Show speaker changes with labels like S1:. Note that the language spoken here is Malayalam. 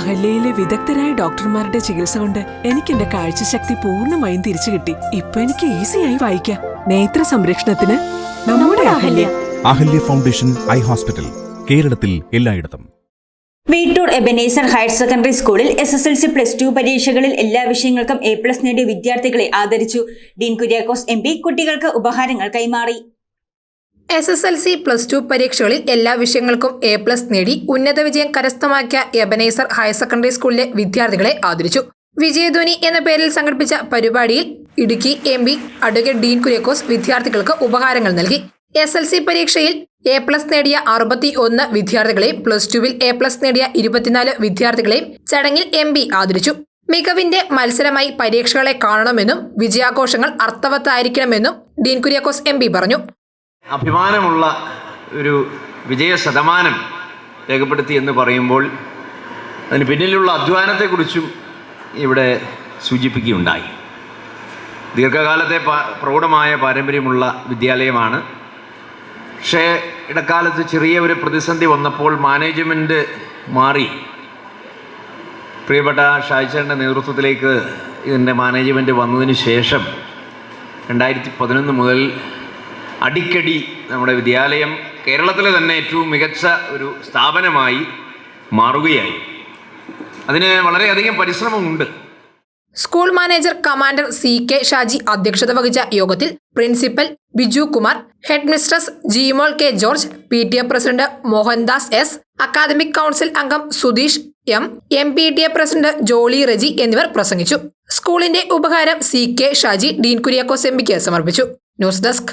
S1: അഹല്യയിലെ വിദഗ്ധരായ ഡോക്ടർമാരുടെ ചികിത്സ കൊണ്ട് എനിക്ക് എന്റെ കാഴ്ചശക്തി പൂർണമായും തിരിച്ചു കിട്ടി. ഇപ്പൊ എനിക്ക് ഈസിയായി വായിക്കാം. നേത്ര സംരക്ഷണത്തിന് നമ്മുടെ Ahalya.
S2: Ahalya foundation eye hospital കേരളത്തിൽ എല്ലായിടത്തും.
S3: വീട്ടൂർ എബനേസർ ഹയർ സെക്കൻഡറി സ്കൂളിൽ S S L C plus two പരീക്ഷകളിൽ എല്ലാ വിഷയങ്ങൾക്കും എ പ്ലസ് നേടിയ വിദ്യാർത്ഥികളെ ആദരിച്ചു. ഡീൻ കുര്യാക്കോസ് എം പി കുട്ടികൾക്ക് ഉപഹാരങ്ങൾ കൈമാറി.
S4: S S L C plus two പരീക്ഷകളിൽ എല്ലാ വിഷയങ്ങൾക്കും എ പ്ലസ് നേടി ഉന്നത വിജയം കരസ്ഥമാക്കിയ എബനൈസർ ഹയർ സെക്കൻഡറി സ്കൂളിലെ വിദ്യാർത്ഥികളെ ആദരിച്ചു. വിജയധ്വനി എന്ന പേരിൽ സംഘടിപ്പിച്ച പരിപാടിയിൽ Idukki M P advocate Dean Kuriakose വിദ്യാർത്ഥികൾക്ക് ഉപഹാരങ്ങൾ നൽകി. എസ് എൽ സി പരീക്ഷയിൽ എ പ്ലസ് നേടിയ അറുപത്തി ഒന്ന് വിദ്യാർത്ഥികളെയും പ്ലസ് ടുവിൽ എ പ്ലസ് നേടിയ ഇരുപത്തിനാല് വിദ്യാർത്ഥികളെയും ചടങ്ങിൽ എം പി ആദരിച്ചു. മികവിന്റെ മത്സരമായി പരീക്ഷകളെ കാണണമെന്നും വിജയാഘോഷങ്ങൾ അർത്ഥവത്തായിരിക്കണമെന്നും ഡീൻ കുര്യാക്കോസ് എം പറഞ്ഞു.
S5: അഭിമാനമുള്ള ഒരു വിജയ ശതമാനം രേഖപ്പെടുത്തി എന്ന് പറയുമ്പോൾ അതിന് പിന്നിലുള്ള അധ്വാനത്തെക്കുറിച്ചും ഇവിടെ സൂചിപ്പിക്കുകയുണ്ടായി. ദീർഘകാലത്തെ പ്രൗഢമായ പാരമ്പര്യമുള്ള വിദ്യാലയമാണ്. പക്ഷേ ഇടക്കാലത്ത് ചെറിയ ഒരു പ്രതിസന്ധി വന്നപ്പോൾ മാനേജ്മെന്റ് മാറി. പ്രിയപ്പെട്ട ഷായ്ച്ചേന്റെ നേതൃത്വത്തിലേക്ക് ഇതിന്റെ മാനേജ്മെന്റ് വന്നതിന് ശേഷം രണ്ടായിരത്തി പതിനൊന്ന് മുതൽ അടിക്കടി നമ്മുടെ വിദ്യാലയം കേരളത്തിലെ തന്നെ ഏറ്റവും മികച്ച ഒരു സ്ഥാപനമായി മാറുകയായി. അതിന് വളരെയധികം പരിശ്രമമുണ്ട്.
S4: School manager commander C K Shaji അധ്യക്ഷത വഹിച്ച യോഗത്തിൽ principal Biju Kumar head mistress Jimol K George P T A president Mohandas S academic council അംഗം Sudheesh M M P T A president Jolly Reji എന്നിവർ പ്രസംഗിച്ചു. സ്കൂളിന്റെ ഉപഹാരം C K Shaji Dean Kuriakose M പിക്ക് സമർപ്പിച്ചു. News desk